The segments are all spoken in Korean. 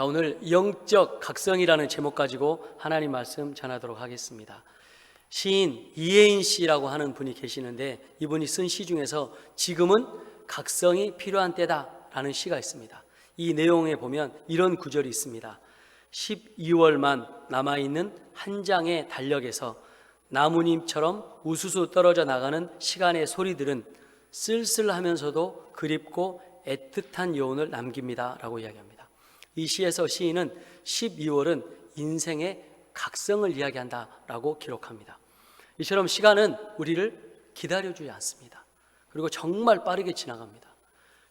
자, 오늘 영적 각성이라는 제목 가지고 하나님 말씀 전하도록 하겠습니다. 시인 이혜인 씨라고 하는 분이 계시는데 이분이 쓴 시 중에서 지금은 각성이 필요한 때다라는 시가 있습니다. 이 내용에 보면 이런 구절이 있습니다. 12월만 남아있는 한 장의 달력에서 나무님처럼 우수수 떨어져 나가는 시간의 소리들은 쓸쓸하면서도 그립고 애틋한 여운을 남깁니다. 라고 이야기합니다. 이 시에서 시인은 12월은 인생의 각성을 이야기한다. 라고 기록합니다. 이처럼 시간은 우리를 기다려주지 않습니다. 그리고 정말 빠르게 지나갑니다.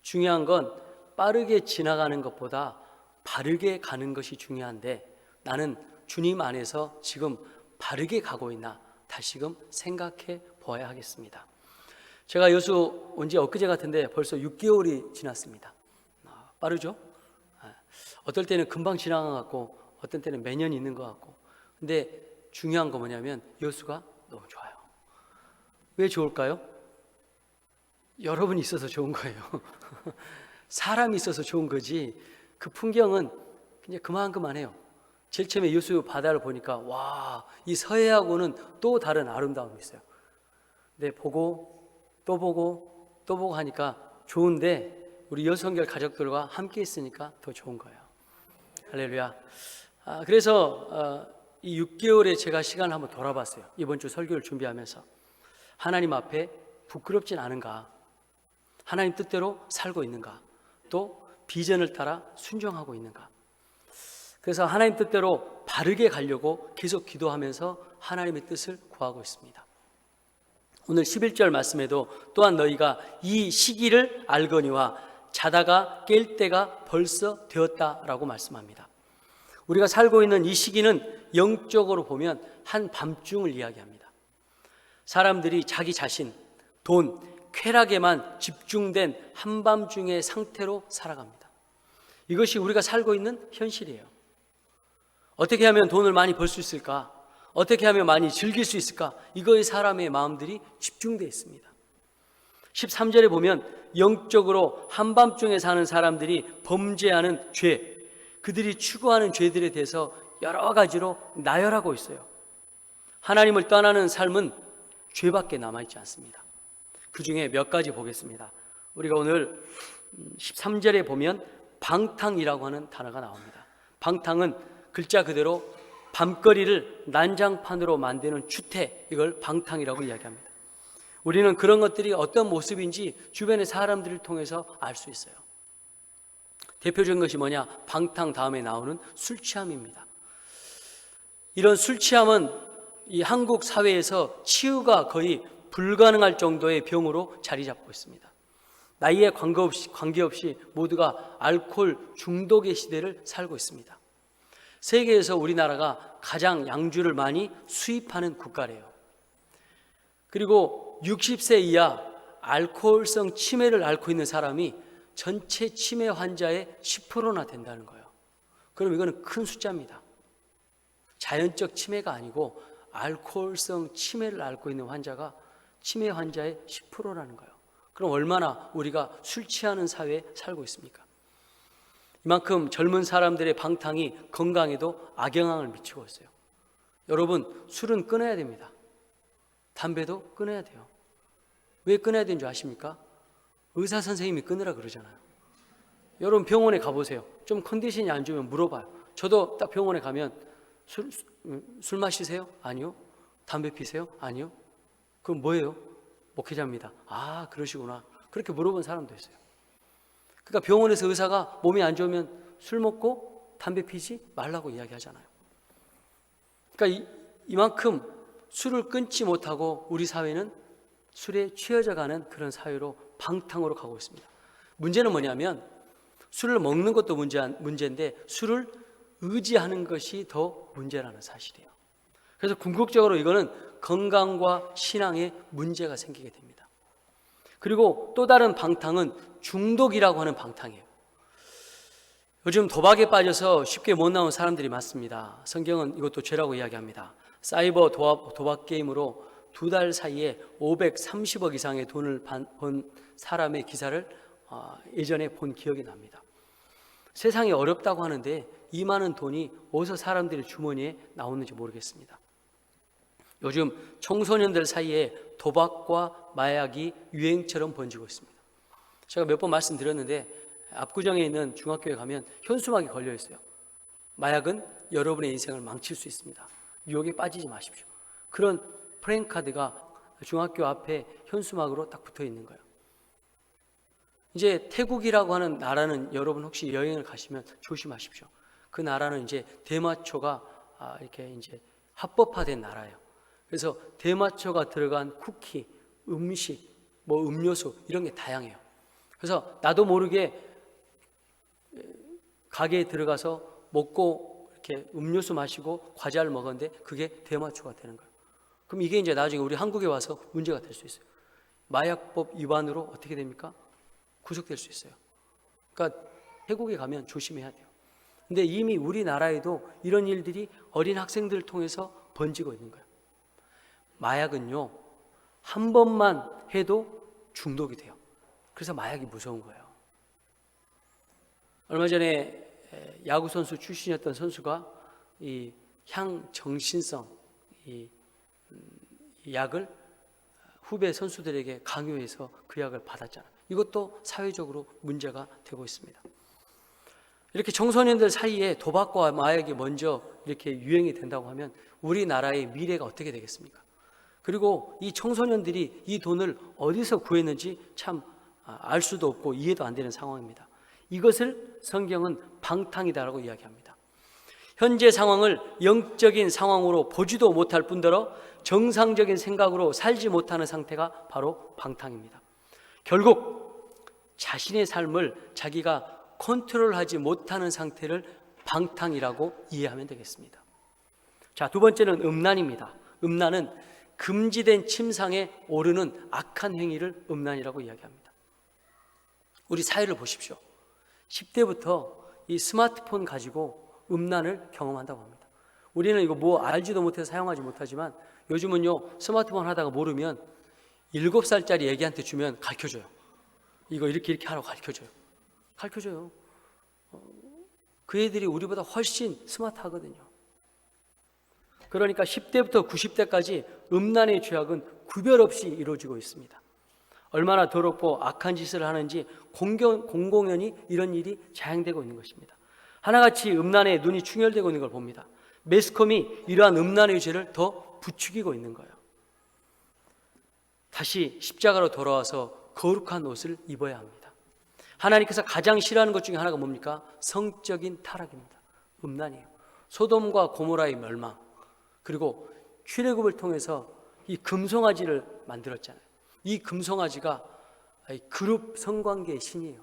중요한 건 빠르게 지나가는 것보다 바르게 가는 것이 중요한데 나는 주님 안에서 지금 바르게 가고 있나 다시금 생각해 보아야 하겠습니다. 제가 여수 온 지 엊그제 같은데 벌써 6개월이 지났습니다. 아, 빠르죠? 아, 어떨 때는 금방 지나간 것 같고 어떤 때는 매년 있는 것 같고 근데 중요한 거 뭐냐면 여수가 너무 좋아요. 왜 좋을까요? 여러분이 있어서 좋은 거예요. 사람이 있어서 좋은 거지. 그 풍경은 그냥 그만그만해요. 제일 처음에 여수 바다를 보니까 와, 이 서해하고는 또 다른 아름다움이 있어요. 근데 보고 또 보고 또 보고 하니까 좋은데 우리 여성결 가족들과 함께 있으니까 더 좋은 거예요. 할렐루야. 아, 그래서 어, 이 6개월에 제가 시간을 한번 돌아봤어요. 이번 주 설교를 준비하면서 하나님 앞에 부끄럽진 않은가? 하나님 뜻대로 살고 있는가? 또 비전을 따라 순종하고 있는가? 그래서 하나님 뜻대로 바르게 가려고 계속 기도하면서 하나님의 뜻을 구하고 있습니다. 오늘 11절 말씀에도 또한 너희가 이 시기를 알거니와 자다가 깰 때가 벌써 되었다라고 말씀합니다. 우리가 살고 있는 이 시기는 영적으로 보면 한 밤중을 이야기합니다. 사람들이 자기 자신, 돈, 쾌락에만 집중된 한밤중의 상태로 살아갑니다. 이것이 우리가 살고 있는 현실이에요. 어떻게 하면 돈을 많이 벌 수 있을까? 어떻게 하면 많이 즐길 수 있을까? 이거에 사람의 마음들이 집중되어 있습니다. 13절에 보면 영적으로 한밤중에 사는 사람들이 범죄하는 죄, 그들이 추구하는 죄들에 대해서 여러 가지로 나열하고 있어요. 하나님을 떠나는 삶은 죄밖에 남아있지 않습니다. 그 중에 몇 가지 보겠습니다. 우리가 오늘 13절에 보면 방탕이라고 하는 단어가 나옵니다. 방탕은 글자 그대로 밤거리를 난장판으로 만드는 추태, 이걸 방탕이라고 이야기합니다. 우리는 그런 것들이 어떤 모습인지 주변의 사람들을 통해서 알 수 있어요. 대표적인 것이 뭐냐? 방탕 다음에 나오는 술 취함입니다. 이런 술 취함은 이 한국 사회에서 치유가 거의 불가능할 정도의 병으로 자리 잡고 있습니다. 나이에 관계없이, 관계없이 모두가 알코올 중독의 시대를 살고 있습니다. 세계에서 우리나라가 가장 양주를 많이 수입하는 국가래요. 그리고 60세 이하 알코올성 치매를 앓고 있는 사람이 전체 치매 환자의 10%나 된다는 거예요. 그럼 이거는 큰 숫자입니다. 자연적 치매가 아니고 알코올성 치매를 앓고 있는 환자가 치매 환자의 10%라는 거예요. 그럼 얼마나 우리가 술 취하는 사회에 살고 있습니까? 이만큼 젊은 사람들의 방탕이 건강에도 악영향을 미치고 있어요. 여러분, 술은 끊어야 됩니다. 담배도 끊어야 돼요. 왜 끊어야 되는 줄 아십니까? 의사 선생님이 끊으라 그러잖아요. 여러분 병원에 가보세요. 좀 컨디션이 안 좋으면 물어봐요. 저도 딱 병원에 가면 술, 술 마시세요? 아니요. 담배 피세요? 아니요. 그럼 뭐예요? 목회자입니다. 아, 그러시구나. 그렇게 물어본 사람도 있어요. 그러니까 병원에서 의사가 몸이 안 좋으면 술 먹고 담배 피지 말라고 이야기하잖아요. 그러니까 이, 이만큼 술을 끊지 못하고 우리 사회는 술에 취해져 가는 그런 사회로 방탕으로 가고 있습니다. 문제는 뭐냐면 술을 먹는 것도 문제, 문제인데 술을 의지하는 것이 더 문제라는 사실이에요. 그래서 궁극적으로 이거는 건강과 신앙에 문제가 생기게 됩니다. 그리고 또 다른 방탕은 중독이라고 하는 방탕이에요. 요즘 도박에 빠져서 쉽게 못 나온 사람들이 많습니다. 성경은 이것도 죄라고 이야기합니다. 사이버 도박, 도박 게임으로 두 달 사이에 530억 이상의 돈을 번 사람의 기사를 어, 예전에 본 기억이 납니다. 세상이 어렵다고 하는데 이 많은 돈이 어디서 사람들의 주머니에 나오는지 모르겠습니다. 요즘 청소년들 사이에 도박과 마약이 유행처럼 번지고 있습니다. 제가 몇 번 말씀드렸는데 압구정에 있는 중학교에 가면 현수막이 걸려 있어요. 마약은 여러분의 인생을 망칠 수 있습니다. 유혹에 빠지지 마십시오. 그런 프랭카드가 중학교 앞에 현수막으로 딱 붙어 있는 거예요. 이제 태국이라고 하는 나라는 여러분 혹시 여행을 가시면 조심하십시오. 그 나라는 이제 대마초가 아, 이렇게 이제 합법화된 나라예요. 그래서 대마초가 들어간 쿠키, 음식, 뭐 음료수 이런 게 다양해요. 그래서 나도 모르게 가게에 들어가서 먹고 이렇게 음료수 마시고 과자를 먹었는데 그게 대마초가 되는 거예요. 그럼 이게 이제 나중에 우리 한국에 와서 문제가 될 수 있어요. 마약법 위반으로 어떻게 됩니까? 구속될 수 있어요. 그러니까 태국에 가면 조심해야 돼요. 근데 이미 우리나라에도 이런 일들이 어린 학생들을 통해서 번지고 있는 거예요. 마약은요, 한 번만 해도 중독이 돼요. 그래서 마약이 무서운 거예요. 얼마 전에 야구 선수 출신이었던 선수가 이 향정신성 이 음, 이 약을 후배 선수들에게 강요해서 그 약을 받았잖아요. 이것도 사회적으로 문제가 되고 있습니다. 이렇게 청소년들 사이에 도박과 마약이 먼저 이렇게 유행이 된다고 하면 우리나라의 미래가 어떻게 되겠습니까? 그리고 이 청소년들이 이 돈을 어디서 구했는지 참 알 수도 없고 이해도 안 되는 상황입니다. 이것을 성경은 방탕이다라고 이야기합니다. 현재 상황을 영적인 상황으로 보지도 못할 뿐더러 정상적인 생각으로 살지 못하는 상태가 바로 방탕입니다. 결국 자신의 삶을 자기가 컨트롤하지 못하는 상태를 방탕이라고 이해하면 되겠습니다. 자, 두 번째는 음란입니다. 음란은 금지된 침상에 오르는 악한 행위를 음란이라고 이야기합니다. 우리 사회를 보십시오. 10대부터 이 스마트폰 가지고 음란을 경험한다고 합니다. 우리는 이거 뭐 알지도 못해서 사용하지 못하지만 요즘은요 스마트폰 하다가 모르면 7살짜리 애기한테 주면 가르쳐줘요. 이거 이렇게 이렇게 하라고 가르쳐줘요. 가르쳐줘요. 어, 그 애들이 우리보다 훨씬 스마트하거든요. 그러니까 10대부터 90대까지 음란의 죄악은 구별 없이 이루어지고 있습니다. 얼마나 더럽고 악한 짓을 하는지 공공연히 이런 일이 자행되고 있는 것입니다. 하나같이 음란에 눈이 충혈되고 있는 걸 봅니다. 매스컴이 이러한 음란의 죄를 더 부추기고 있는 거예요. 다시 십자가로 돌아와서 거룩한 옷을 입어야 합니다. 하나님께서 가장 싫어하는 것 중에 하나가 뭡니까? 성적인 타락입니다. 음란이에요. 소돔과 고모라의 멸망. 그리고 출애굽을 통해서 이 금송아지를 만들었잖아요. 이 금송아지가 그룹 성관계의 신이에요.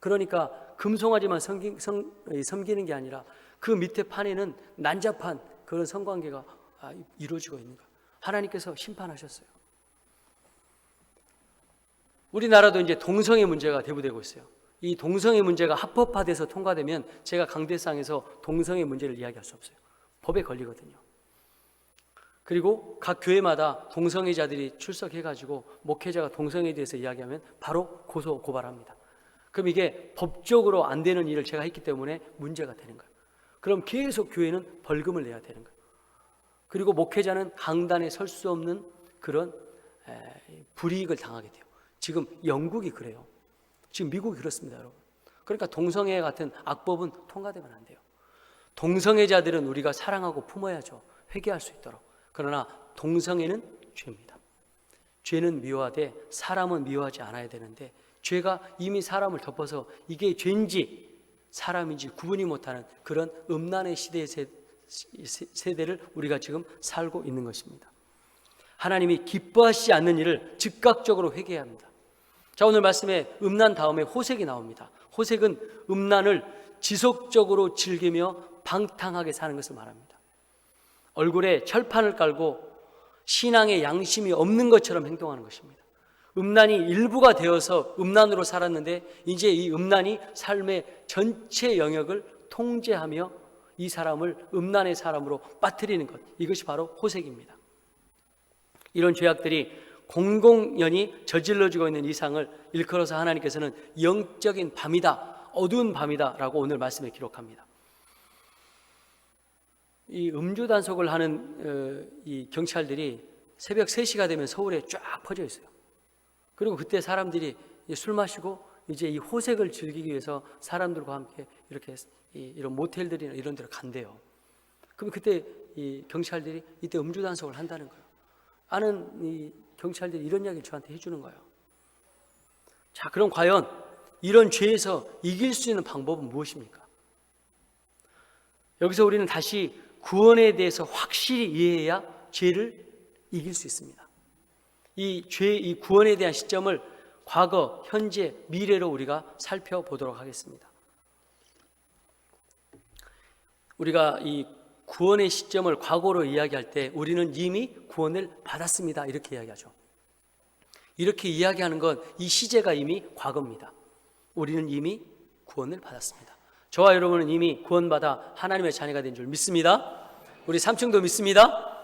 그러니까 금송아지만 섬기, 섬, 섬기는 게 아니라 그 밑에 판에는 난잡한 그런 성관계가 아, 이루어지고 있는 거예요. 하나님께서 심판하셨어요. 우리나라도 이제 동성애 문제가 대부되고 있어요. 이 동성애 문제가 합법화돼서 통과되면 제가 강대상에서 동성애 문제를 이야기할 수 없어요. 법에 걸리거든요. 그리고 각 교회마다 동성애자들이 출석해가지고 목회자가 동성애에 대해서 이야기하면 바로 고소 고발합니다. 그럼 이게 법적으로 안 되는 일을 제가 했기 때문에 문제가 되는 거예요. 그럼 계속 교회는 벌금을 내야 되는 거예요. 그리고 목회자는 강단에 설 수 없는 그런 불이익을 당하게 돼요. 지금 영국이 그래요. 지금 미국이 그렇습니다, 여러분. 그러니까 동성애 같은 악법은 통과되면 안 돼요. 동성애자들은 우리가 사랑하고 품어야죠. 회개할 수 있도록. 그러나 동성애는 죄입니다. 죄는 미워하되 사람은 미워하지 않아야 되는데 죄가 이미 사람을 덮어서 이게 죄인지 사람인지 구분이 못하는 그런 음란의 시대의 세대를 우리가 지금 살고 있는 것입니다. 하나님이 기뻐하시지 않는 일을 즉각적으로 회개해야 합니다. 자, 오늘 말씀에 음란 다음에 호색이 나옵니다. 호색은 음란을 지속적으로 즐기며 방탕하게 사는 것을 말합니다. 얼굴에 철판을 깔고 신앙의 양심이 없는 것처럼 행동하는 것입니다. 음란이 일부가 되어서 음란으로 살았는데 이제 이 음란이 삶의 전체 영역을 통제하며 이 사람을 음란의 사람으로 빠뜨리는 것. 이것이 바로 호색입니다. 이런 죄악들이 공공연히 저질러지고 있는 이상을 일컬어서 하나님께서는 영적인 밤이다, 어두운 밤이다라고 오늘 말씀에 기록합니다. 이 음주 단속을 하는 어, 이 경찰들이 새벽 3시가 되면 서울에 쫙 퍼져 있어요. 그리고 그때 사람들이 술 마시고 이제 이 호색을 즐기기 위해서 사람들과 함께 이렇게 이- 이런 모텔들이나 이런 데로 간대요. 그럼 그때 이 경찰들이 이때 음주 단속을 한다는 거예요. 아는 이 경찰들이 이런 이야기를 저한테 해주는 거예요. 자, 그럼 과연 이런 죄에서 이길 수 있는 방법은 무엇입니까? 여기서 우리는 다시 구원에 대해서 확실히 이해해야 죄를 이길 수 있습니다. 이 죄, 이 구원에 대한 시점을 과거, 현재, 미래로 우리가 살펴보도록 하겠습니다. 우리가 이 구원의 시점을 과거로 이야기할 때 우리는 이미 구원을 받았습니다. 이렇게 이야기하죠. 이렇게 이야기하는 건 이 시제가 이미 과거입니다. 우리는 이미 구원을 받았습니다. 저와 여러분은 이미 구원받아 하나님의 자녀가 된 줄 믿습니다. 우리 삼층도 믿습니다.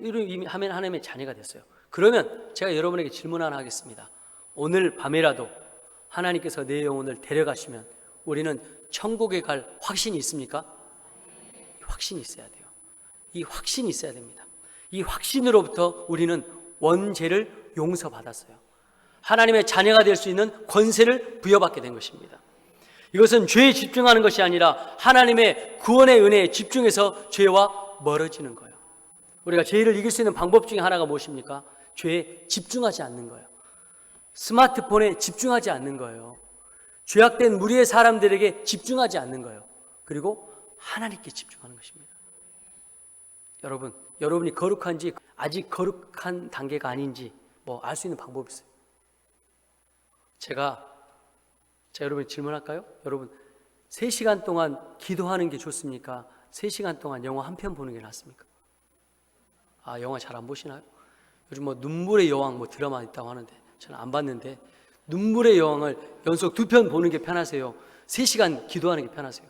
이미 하면 하나님의 자녀가 됐어요. 그러면 제가 여러분에게 질문 하나 하겠습니다. 오늘 밤에라도 하나님께서 내 영혼을 데려가시면 우리는 천국에 갈 확신이 있습니까? 확신이 있어야 돼요. 이 확신이 있어야 됩니다. 이 확신으로부터 우리는 원죄를 용서받았어요. 하나님의 자녀가 될 수 있는 권세를 부여받게 된 것입니다. 이것은 죄에 집중하는 것이 아니라 하나님의 구원의 은혜에 집중해서 죄와 멀어지는 거예요. 우리가 죄를 이길 수 있는 방법 중에 하나가 무엇입니까? 죄에 집중하지 않는 거예요. 스마트폰에 집중하지 않는 거예요. 죄악된 무리의 사람들에게 집중하지 않는 거예요. 그리고 하나님께 집중하는 것입니다. 여러분, 여러분이 거룩한지 아직 거룩한 단계가 아닌지 뭐 알 수 있는 방법이 있어요. 제가 제가 여러분 질문할까요? 여러분 3시간 동안 기도하는 게 좋습니까? 3시간 동안 영화 한 편 보는 게 낫습니까? 아, 영화 잘 안 보시나요? 요즘 뭐 눈물의 여왕 뭐 드라마 있다고 하는데 저는 안 봤는데 눈물의 여왕을 연속 두 편 보는 게 편하세요? 3시간 기도하는 게 편하세요?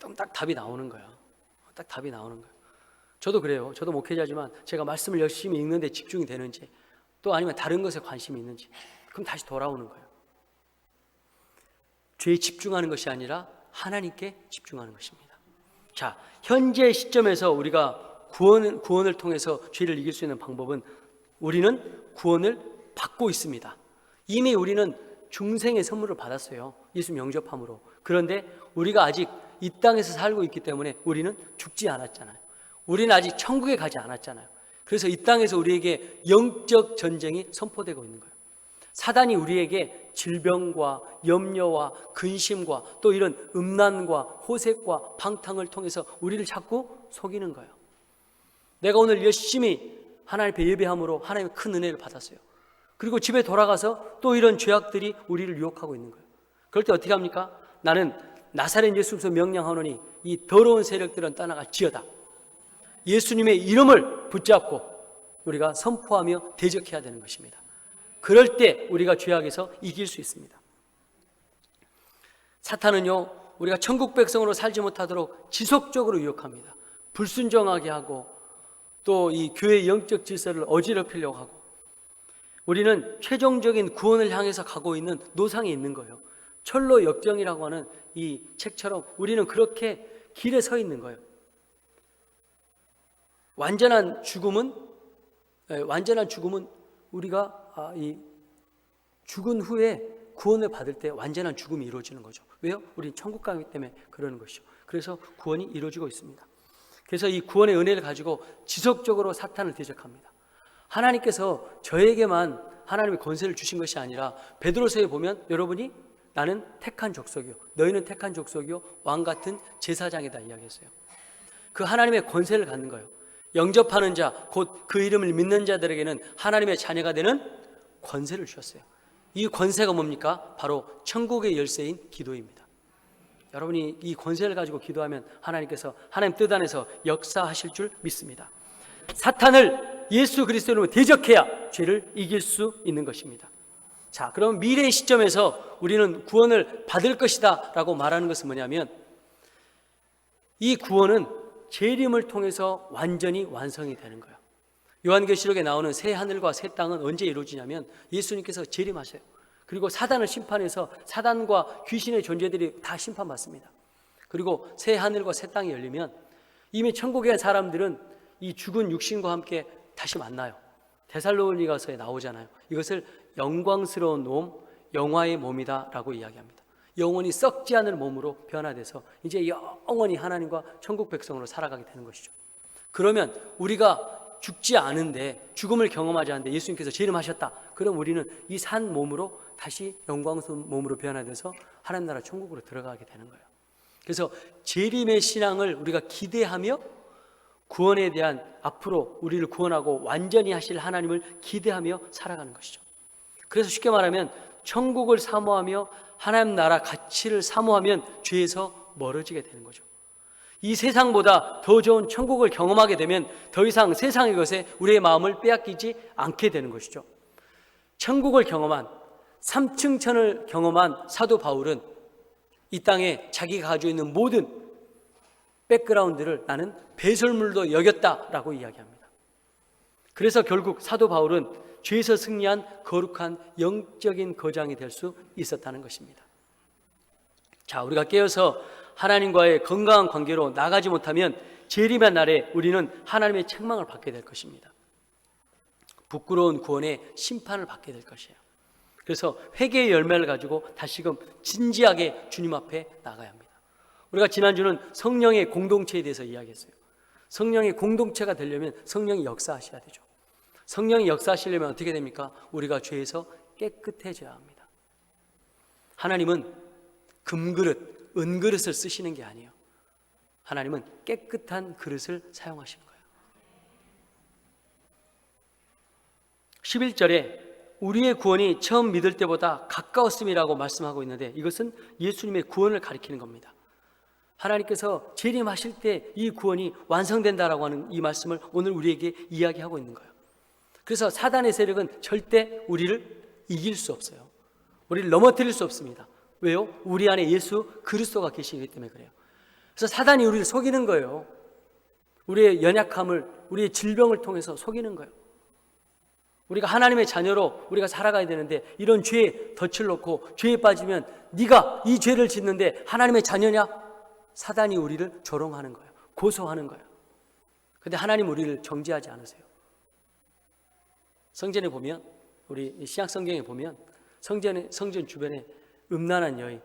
좀딱 답이 나오는 거야. 딱 답이 나오는 거야. 저도 그래요. 저도 목회자지만 제가 말씀을 열심히 읽는데 집중이 되는지 또 아니면 다른 것에 관심이 있는지 그럼 다시 돌아오는 거예요. 죄에 집중하는 것이 아니라 하나님께 집중하는 것입니다. 자, 현재 시점에서 우리가 구원, 구원을 통해서 죄를 이길 수 있는 방법은 우리는 구원을 받고 있습니다. 이미 우리는 중생의 선물을 받았어요. 예수님 영접함으로. 그런데 우리가 아직 이 땅에서 살고 있기 때문에 우리는 죽지 않았잖아요. 우리는 아직 천국에 가지 않았잖아요. 그래서 이 땅에서 우리에게 영적 전쟁이 선포되고 있는 거예요. 사단이 우리에게 질병과 염려와 근심과 또 이런 음란과 호색과 방탕을 통해서 우리를 자꾸 속이는 거예요. 내가 오늘 열심히 하나님 앞에 예배함으로 하나님의 큰 은혜를 받았어요. 그리고 집에 돌아가서 또 이런 죄악들이 우리를 유혹하고 있는 거예요. 그럴 때 어떻게 합니까? 나는 나사렛 예수께서 명령하노니 이 더러운 세력들은 떠나갈지어다. 예수님의 이름을 붙잡고 우리가 선포하며 대적해야 되는 것입니다. 그럴 때 우리가 죄악에서 이길 수 있습니다. 사탄은요, 우리가 천국 백성으로 살지 못하도록 지속적으로 유혹합니다. 불순종하게 하고 또 이 교회 영적 질서를 어지럽히려고 하고 우리는 최종적인 구원을 향해서 가고 있는 노상에 있는 거예요. 철로 역정이라고 하는 이 책처럼 우리는 그렇게 길에 서 있는 거예요. 완전한 죽음은 예, 완전한 죽음은 우리가 아, 이 죽은 후에 구원을 받을 때 완전한 죽음이 이루어지는 거죠. 왜요? 우리 천국 가기 때문에 그러는 것이죠. 그래서 구원이 이루어지고 있습니다. 그래서 이 구원의 은혜를 가지고 지속적으로 사탄을 대적합니다. 하나님께서 저에게만 하나님의 권세를 주신 것이 아니라 베드로서에 보면 여러분이 나는 택한 족속이요 너희는 택한 족속이요 왕 같은 제사장이다 이야기했어요. 그 하나님의 권세를 갖는 거예요. 영접하는 자, 곧 그 이름을 믿는 자들에게는 하나님의 자녀가 되는 권세를 주셨어요. 이 권세가 뭡니까? 바로 천국의 열쇠인 기도입니다. 여러분이 이 권세를 가지고 기도하면 하나님께서 하나님 뜻 안에서 역사하실 줄 믿습니다. 사탄을 예수 그리스도로 대적해야 죄를 이길 수 있는 것입니다. 자, 그럼 미래의 시점에서 우리는 구원을 받을 것이다 라고 말하는 것은 뭐냐면 이 구원은 재림을 통해서 완전히 완성이 되는 거예요. 요한계시록에 나오는 새 하늘과 새 땅은 언제 이루어지냐면 예수님께서 재림하세요. 그리고 사단을 심판해서 사단과 귀신의 존재들이 다 심판받습니다. 그리고 새 하늘과 새 땅이 열리면 이미 천국에 간 사람들은 이 죽은 육신과 함께 다시 만나요. 데살로니가서에 나오잖아요. 이것을 영광스러운 몸, 영화의 몸이다라고 이야기합니다. 영원히 썩지 않을 몸으로 변화돼서 이제 영원히 하나님과 천국 백성으로 살아가게 되는 것이죠. 그러면 우리가 죽지 않은데 죽음을 경험하지 않는데 예수님께서 재림하셨다. 그럼 우리는 이 산 몸으로 다시 영광스러운 몸으로 변화돼서 하나님 나라 천국으로 들어가게 되는 거예요. 그래서 재림의 신앙을 우리가 기대하며 구원에 대한 앞으로 우리를 구원하고 완전히 하실 하나님을 기대하며 살아가는 것이죠. 그래서 쉽게 말하면 천국을 사모하며 하나님 나라 가치를 사모하면 죄에서 멀어지게 되는 거죠. 이 세상보다 더 좋은 천국을 경험하게 되면 더 이상 세상의 것에 우리의 마음을 빼앗기지 않게 되는 것이죠. 천국을 경험한 삼층천을 경험한 사도 바울은 이 땅에 자기가 가지고 있는 모든 백그라운드를 나는 배설물도 여겼다라고 이야기합니다. 그래서 결국 사도 바울은 죄에서 승리한 거룩한 영적인 거장이 될 수 있었다는 것입니다. 자, 우리가 깨어서 하나님과의 건강한 관계로 나가지 못하면 재림의 날에 우리는 하나님의 책망을 받게 될 것입니다. 부끄러운 구원의 심판을 받게 될 것이에요. 그래서 회개의 열매를 가지고 다시금 진지하게 주님 앞에 나가야 합니다. 우리가 지난주는 성령의 공동체에 대해서 이야기했어요. 성령의 공동체가 되려면 성령이 역사하셔야 되죠. 성령이 역사하시려면 어떻게 됩니까? 우리가 죄에서 깨끗해져야 합니다. 하나님은 금그릇, 은그릇을 쓰시는 게 아니에요. 하나님은 깨끗한 그릇을 사용하시는 거예요. 11절에 우리의 구원이 처음 믿을 때보다 가까웠음이라고 말씀하고 있는데 이것은 예수님의 구원을 가리키는 겁니다. 하나님께서 재림하실 때 이 구원이 완성된다라고 하는 이 말씀을 오늘 우리에게 이야기하고 있는 거예요. 그래서 사단의 세력은 절대 우리를 이길 수 없어요. 우리를 넘어뜨릴 수 없습니다. 왜요? 우리 안에 예수 그리스도가 계시기 때문에 그래요. 그래서 사단이 우리를 속이는 거예요. 우리의 연약함을, 우리의 질병을 통해서 속이는 거예요. 우리가 하나님의 자녀로 우리가 살아가야 되는데 이런 죄에 덫을 놓고 죄에 빠지면 네가 이 죄를 짓는데 하나님의 자녀냐? 사단이 우리를 조롱하는 거예요. 고소하는 거예요. 근데 하나님 우리를 정죄하지 않으세요. 성전에 보면 우리 신약 성경에 보면 성전에 성전 주변에 음란한 여인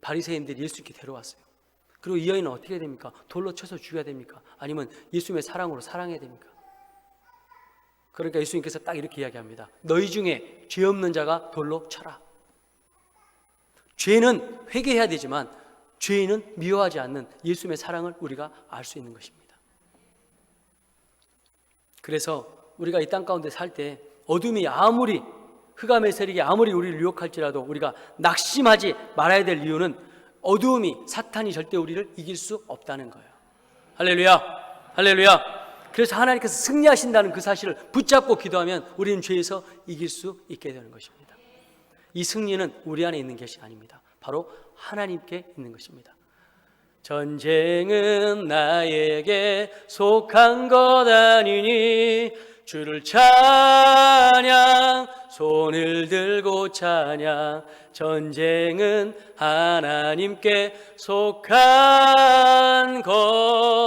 바리새인들이 예수께 데려왔어요. 그리고 이 여인은 어떻게 됩니까? 돌로 쳐서 죽여야 됩니까? 아니면 예수님의 사랑으로 사랑해야 됩니까? 그러니까 예수님께서 딱 이렇게 이야기합니다. 너희 중에 죄 없는 자가 돌로 쳐라. 죄는 회개해야 되지만 죄인은 미워하지 않는 예수님의 사랑을 우리가 알 수 있는 것입니다. 그래서 우리가 이 땅 가운데 살 때 어둠이 아무리 흑암의 세력이 아무리 우리를 유혹할지라도 우리가 낙심하지 말아야 될 이유는 어두움이 사탄이 절대 우리를 이길 수 없다는 거예요. 할렐루야. 할렐루야. 그래서 하나님께서 승리하신다는 그 사실을 붙잡고 기도하면 우리는 죄에서 이길 수 있게 되는 것입니다. 이 승리는 우리 안에 있는 것이 아닙니다. 바로 하나님께 있는 것입니다. 전쟁은 나에게 속한 것 아니니 주를 찬양 손을 들고 찬양 전쟁은 하나님께 속한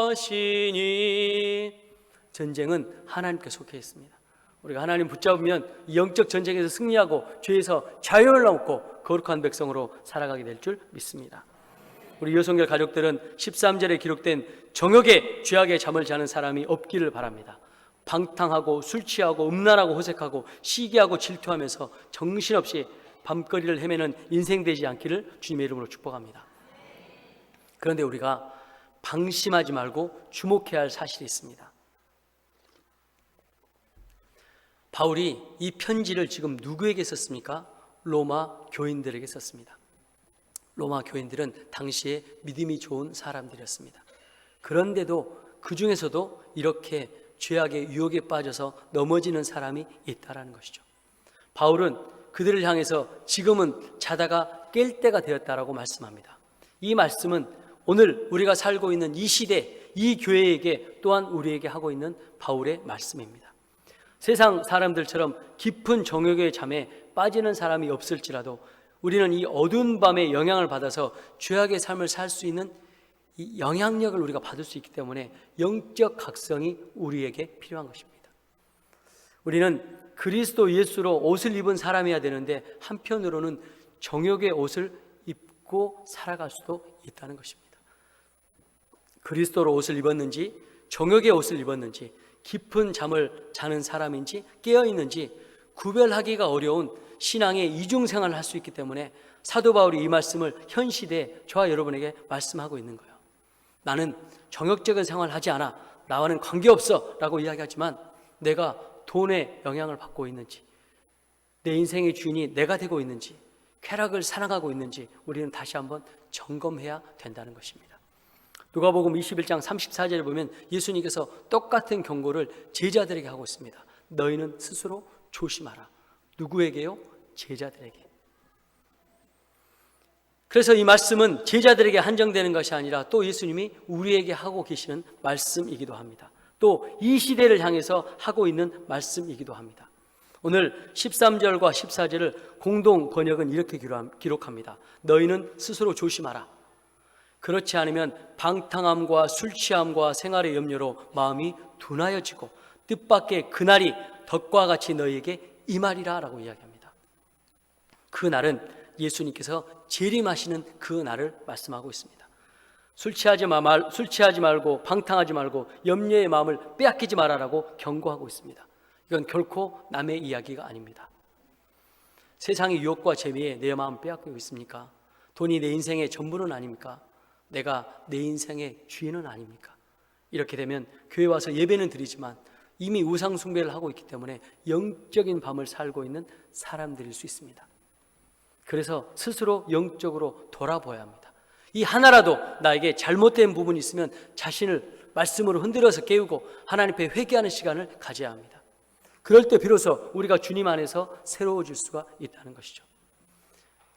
것이니 전쟁은 하나님께 속해 있습니다. 우리가 하나님 붙잡으면 이 영적 전쟁에서 승리하고 죄에서 자유를 얻고 거룩한 백성으로 살아가게 될 줄 믿습니다. 우리 여성결 가족들은 13절에 기록된 정욕의 죄악의 잠을 자는 사람이 없기를 바랍니다. 방탕하고 술 취하고 음란하고 호색하고 시기하고 질투하면서 정신없이 밤거리를 헤매는 인생 되지 않기를 주님의 이름으로 축복합니다. 그런데 우리가 방심하지 말고 주목해야 할 사실이 있습니다. 바울이 이 편지를 지금 누구에게 썼습니까? 로마 교인들에게 썼습니다. 로마 교인들은 당시에 믿음이 좋은 사람들이었습니다. 그런데도 그 중에서도 이렇게 죄악의 유혹에 빠져서 넘어지는 사람이 있다라는 것이죠. 바울은 그들을 향해서 지금은 자다가 깰 때가 되었다라고 말씀합니다. 이 말씀은 오늘 우리가 살고 있는 이 시대, 이 교회에게 또한 우리에게 하고 있는 바울의 말씀입니다. 세상 사람들처럼 깊은 정욕의 잠에 빠지는 사람이 없을지라도 우리는 이 어두운 밤의 영향을 받아서 죄악의 삶을 살 수 있는 이 영향력을 우리가 받을 수 있기 때문에 영적 각성이 우리에게 필요한 것입니다. 우리는 그리스도 예수로 옷을 입은 사람이어야 되는데 한편으로는 정욕의 옷을 입고 살아갈 수도 있다는 것입니다. 그리스도로 옷을 입었는지 정욕의 옷을 입었는지 깊은 잠을 자는 사람인지 깨어 있는지 구별하기가 어려운 신앙의 이중 생활을 할 수 있기 때문에 사도 바울이 이 말씀을 현 시대에 저와 여러분에게 말씀하고 있는 거예요. 나는 정욕적인 생활을 하지 않아. 나와는 관계없어. 라고 이야기하지만 내가 돈의 영향을 받고 있는지, 내 인생의 주인이 내가 되고 있는지, 쾌락을 사랑하고 있는지 우리는 다시 한번 점검해야 된다는 것입니다. 누가복음 21장 34절에 보면 예수님께서 똑같은 경고를 제자들에게 하고 있습니다. 너희는 스스로 조심하라. 누구에게요? 제자들에게. 그래서 이 말씀은 제자들에게 한정되는 것이 아니라 또 예수님이 우리에게 하고 계시는 말씀이기도 합니다. 또 이 시대를 향해서 하고 있는 말씀이기도 합니다. 오늘 13절과 14절을 공동 번역은 이렇게 기록합니다. 너희는 스스로 조심하라. 그렇지 않으면 방탕함과 술 취함과 생활의 염려로 마음이 둔하여지고 뜻밖의 그날이 덕과 같이 너희에게 임하리라 라고 이야기합니다. 그 날은 예수님께서 재림하시는 그 날을 말씀하고 있습니다. 술 취하지 말, 술 취하지 말고 방탕하지 말고 염려의 마음을 빼앗기지 말아라고 경고하고 있습니다. 이건 결코 남의 이야기가 아닙니다. 세상의 유혹과 재미에 내 마음 빼앗기고 있습니까? 돈이 내 인생의 전부는 아닙니까? 내가 내 인생의 주인은 아닙니까? 이렇게 되면 교회 와서 예배는 드리지만 이미 우상 숭배를 하고 있기 때문에 영적인 밤을 살고 있는 사람들일 수 있습니다. 그래서 스스로 영적으로 돌아보아야 합니다. 이 하나라도 나에게 잘못된 부분이 있으면 자신을 말씀으로 흔들어서 깨우고 하나님 앞에 회개하는 시간을 가져야 합니다. 그럴 때 비로소 우리가 주님 안에서 새로워질 수가 있다는 것이죠.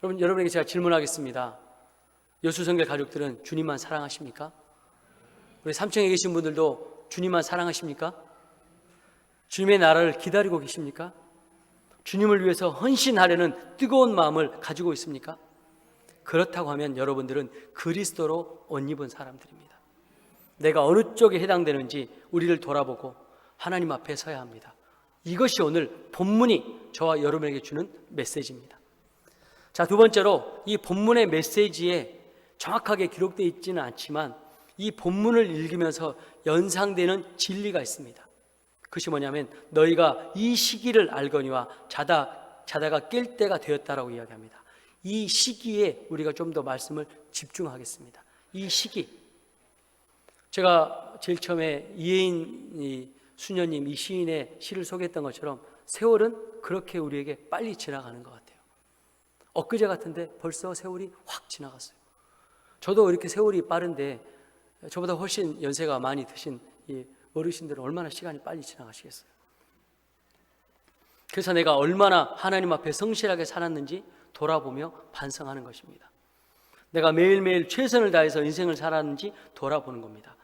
여러분, 여러분에게 제가 질문하겠습니다. 여수성결 가족들은 주님만 사랑하십니까? 우리 삼층에 계신 분들도 주님만 사랑하십니까? 주님의 나라를 기다리고 계십니까? 주님을 위해서 헌신하려는 뜨거운 마음을 가지고 있습니까? 그렇다고 하면 여러분들은 그리스도로 옷 입은 사람들입니다. 내가 어느 쪽에 해당되는지 우리를 돌아보고 하나님 앞에 서야 합니다. 이것이 오늘 본문이 저와 여러분에게 주는 메시지입니다. 자, 두 번째로 이 본문의 메시지에 정확하게 기록되어 있지는 않지만 이 본문을 읽으면서 연상되는 진리가 있습니다. 그것이 뭐냐면 너희가 이 시기를 알거니와 자다 자다가 깰 때가 되었다라고 이야기합니다. 이 시기에 우리가 좀 더 말씀을 집중하겠습니다. 이 시기 제가 제일 처음에 이혜인 수녀님 이 시인의 시를 소개했던 것처럼 세월은 그렇게 우리에게 빨리 지나가는 것 같아요. 엊그제 같은데 벌써 세월이 확 지나갔어요. 저도 이렇게 세월이 빠른데 저보다 훨씬 연세가 많이 드신 이 어르신들은 얼마나 시간이 빨리 지나가시겠어요. 그래서 내가 얼마나 하나님 앞에 성실하게 살았는지 돌아보며 반성하는 것입니다. 내가 매일매일 최선을 다해서 인생을 살았는지 돌아보는 겁니다.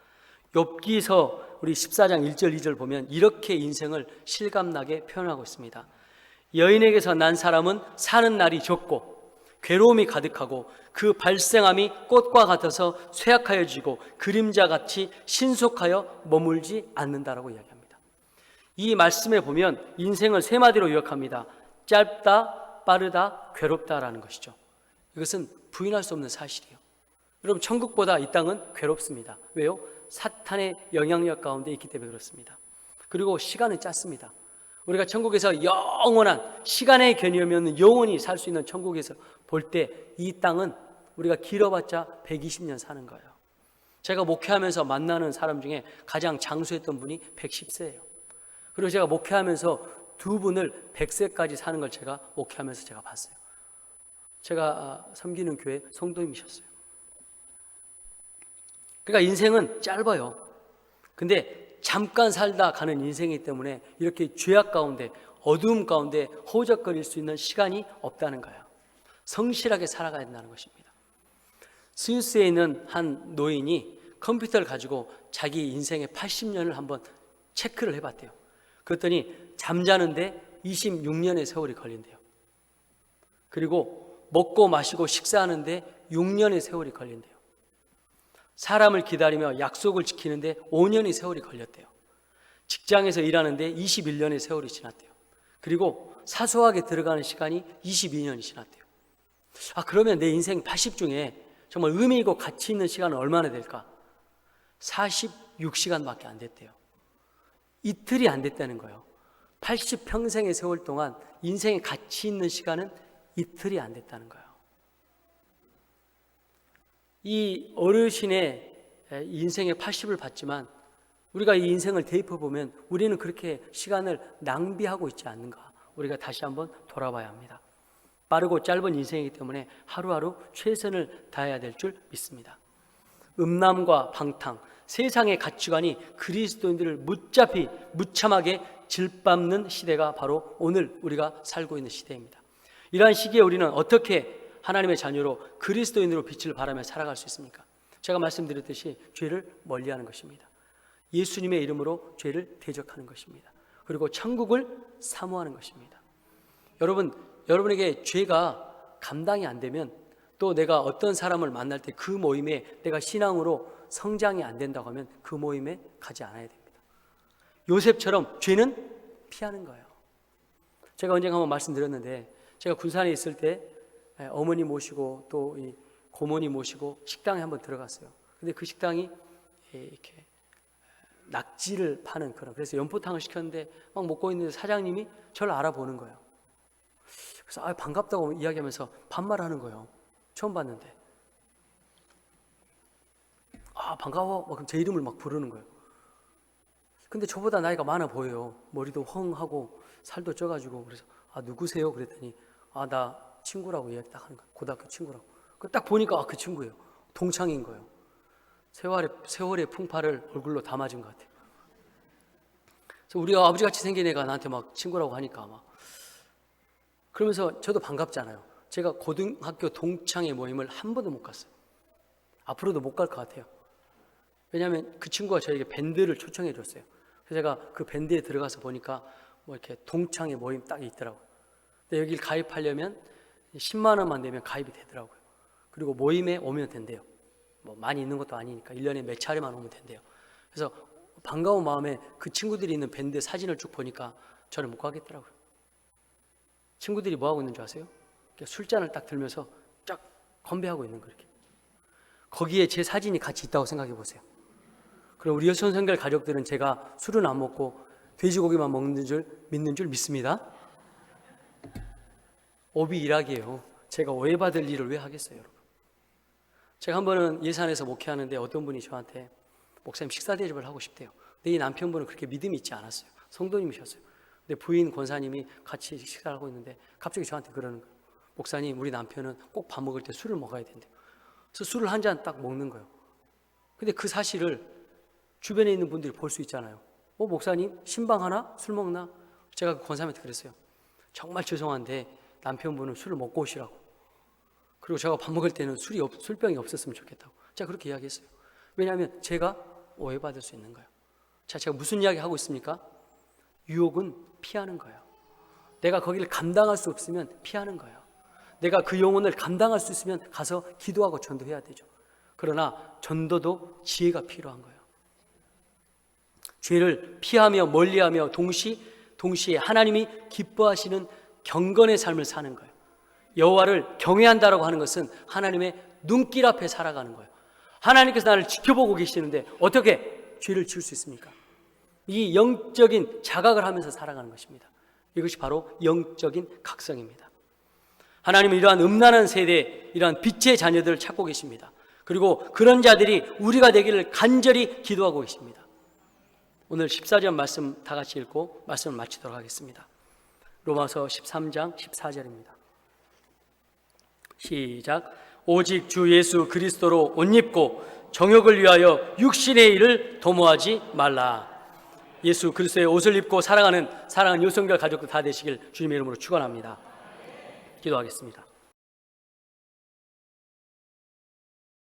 욥기서 우리 14장 1절 2절 보면 이렇게 인생을 실감나게 표현하고 있습니다. 여인에게서 난 사람은 사는 날이 적고 괴로움이 가득하고 그 발생함이 꽃과 같아서 쇠약하여 지고 그림자같이 신속하여 머물지 않는다라고 이야기합니다. 이 말씀에 보면 인생을 세 마디로 요약합니다. 짧다, 빠르다, 괴롭다라는 것이죠. 이것은 부인할 수 없는 사실이에요. 여러분 천국보다 이 땅은 괴롭습니다. 왜요? 사탄의 영향력 가운데 있기 때문에 그렇습니다. 그리고 시간은 짧습니다. 우리가 천국에서 영원한 시간의 개념이 없는 영원히 살 수 있는 천국에서 볼 때 이 땅은 우리가 길어봤자 120년 사는 거예요. 제가 목회하면서 만나는 사람 중에 가장 장수했던 분이 110세예요. 그리고 제가 목회하면서 두 분을 100세까지 사는 걸 제가 목회하면서 제가 봤어요. 제가 아, 섬기는 교회 성도님이셨어요. 그러니까 인생은 짧아요. 근데 잠깐 살다 가는 인생이기 때문에 이렇게 죄악 가운데 어두움 가운데 허우적거릴 수 있는 시간이 없다는 거예요. 성실하게 살아가야 된다는 것입니다. 스위스에 있는 한 노인이 컴퓨터를 가지고 자기 인생의 80년을 한번 체크를 해봤대요. 그랬더니 잠자는데 26년의 세월이 걸린대요. 그리고 먹고 마시고 식사하는데 6년의 세월이 걸린대요. 사람을 기다리며 약속을 지키는데 5년의 세월이 걸렸대요. 직장에서 일하는데 21년의 세월이 지났대요. 그리고 사소하게 들어가는 시간이 22년이 지났대요. 아, 그러면 내 인생 80 중에 정말 의미 있고 가치 있는 시간은 얼마나 될까? 46시간밖에 안 됐대요. 이틀이 안 됐다는 거예요. 80 평생의 세월 동안 인생의 가치 있는 시간은 이틀이 안 됐다는 거예요. 이 어르신의 인생의 80을 봤지만 우리가 이 인생을 대입해 보면 우리는 그렇게 시간을 낭비하고 있지 않는가? 우리가 다시 한번 돌아봐야 합니다. 빠르고 짧은 인생이기 때문에 하루하루 최선을 다해야 될 줄 믿습니다. 음란과 방탕, 세상의 가치관이 그리스도인들을 무자피 무참하게 질밟는 시대가 바로 오늘 우리가 살고 있는 시대입니다. 이러한 시기에 우리는 어떻게 하나님의 자녀로 그리스도인으로 빛을 발하며 살아갈 수 있습니까? 제가 말씀드렸듯이 죄를 멀리하는 것입니다. 예수님의 이름으로 죄를 대적하는 것입니다. 그리고 천국을 사모하는 것입니다. 여러분, 여러분에게 죄가 감당이 안 되면 또 내가 어떤 사람을 만날 때 그 모임에 내가 신앙으로 성장이 안 된다고 하면 그 모임에 가지 않아야 됩니다. 요셉처럼 죄는 피하는 거예요. 제가 언젠가 한번 말씀드렸는데 제가 군산에 있을 때 어머니 모시고 또이 고모니 모시고 식당에 한번 들어갔어요. 근데 그 식당이 이렇게 낙지를 파는 그런 그래서 연포탕을 시켰는데 막 먹고 있는데 사장님이 저를 알아보는 거예요. 그래서 아 반갑다고 이야기하면서 반말하는 거예요. 처음 봤는데 아 반가워 막 그럼 제 이름을 막 부르는 거예요. 근데 저보다 나이가 많아 보여요. 머리도 헝하고 살도 쪄가지고 그래서 아 누구세요? 그랬더니 아 나 친구라고 이야기 딱 하는 거예요. 고등학교 친구라고. 그딱 보니까 아 그 친구예요. 동창인 거예요. 세월의 세월의 풍파를 얼굴로 담아준 것 같아요. 그래서 우리가 아버지 같이 생긴 애가 나한테 막 친구라고 하니까 막 그러면서 저도 반갑잖아요. 제가 고등학교 동창회 모임을 한 번도 못 갔어요. 앞으로도 못 갈 것 같아요. 왜냐하면 그 친구가 저에게 밴드를 초청해 줬어요. 그래서 제가 그 밴드에 들어가서 보니까 뭐 이렇게 동창회 모임 딱 있더라고요. 근데 여기를 가입하려면 10만 원만 내면 가입이 되더라고요. 그리고 모임에 오면 된대요. 뭐 많이 있는 것도 아니니까 1년에 몇 차례만 오면 된대요. 그래서 반가운 마음에 그 친구들이 있는 밴드 사진을 쭉 보니까 저는 못 가겠더라고요. 친구들이 뭐 하고 있는 줄 아세요? 술잔을 딱 들면서 쫙 건배하고 있는 거예요. 거기에 제 사진이 같이 있다고 생각해 보세요. 그럼 우리 여선생들 가족들은 제가 술은 안 먹고 돼지고기만 먹는 줄 믿는 줄 믿습니다. 오비 일학이에요. 제가 오해받을 일을 왜 하겠어요, 여러분? 제가 한 번은 예산에서 목회하는데 어떤 분이 저한테 목사님 식사 대접을 하고 싶대요. 근데 이 남편분은 그렇게 믿음이 있지 않았어요. 성도님이셨어요. 근데 부인 권사님이 같이 식사를 하고 있는데 갑자기 저한테 그러는 거예요. 목사님, 우리 남편은 꼭 밥 먹을 때 술을 먹어야 된대요. 그래서 술을 한 잔 딱 먹는 거예요. 근데 그 사실을 주변에 있는 분들이 볼 수 있잖아요. 어, 목사님, 신방 하나? 술 먹나? 제가 그 권사님한테 그랬어요. 정말 죄송한데 남편분은 술을 먹고 오시라고. 그리고 제가 밥 먹을 때는 술이 없, 술병이 없었으면 좋겠다고. 제가 그렇게 이야기했어요. 왜냐하면 제가 오해받을 수 있는 거예요. 자, 제가 무슨 이야기 하고 있습니까? 유혹은 피하는 거예요. 내가 거기를 감당할 수 없으면 피하는 거예요. 내가 그 영혼을 감당할 수 있으면 가서 기도하고 전도해야 되죠. 그러나 전도도 지혜가 필요한 거예요. 죄를 피하며 멀리하며 동시 동시에 하나님이 기뻐하시는 경건의 삶을 사는 거예요. 여호와를 경외한다라고 하는 것은 하나님의 눈길 앞에 살아가는 거예요. 하나님께서 나를 지켜보고 계시는데 어떻게 죄를 지을 수 있습니까? 이 영적인 자각을 하면서 살아가는 것입니다. 이것이 바로 영적인 각성입니다. 하나님은 이러한 음란한 세대, 이러한 빛의 자녀들을 찾고 계십니다. 그리고 그런 자들이 우리가 되기를 간절히 기도하고 계십니다. 오늘 14절 말씀 다 같이 읽고 말씀을 마치도록 하겠습니다. 로마서 13장 14절입니다. 시작. 오직 주 예수 그리스도로 옷 입고 정욕을 위하여 육신의 일을 도모하지 말라. 예수 그리스도의 옷을 입고 살아가는 사랑하는 요성결 가족들 다 되시길 주님의 이름으로 축원합니다. 기도하겠습니다.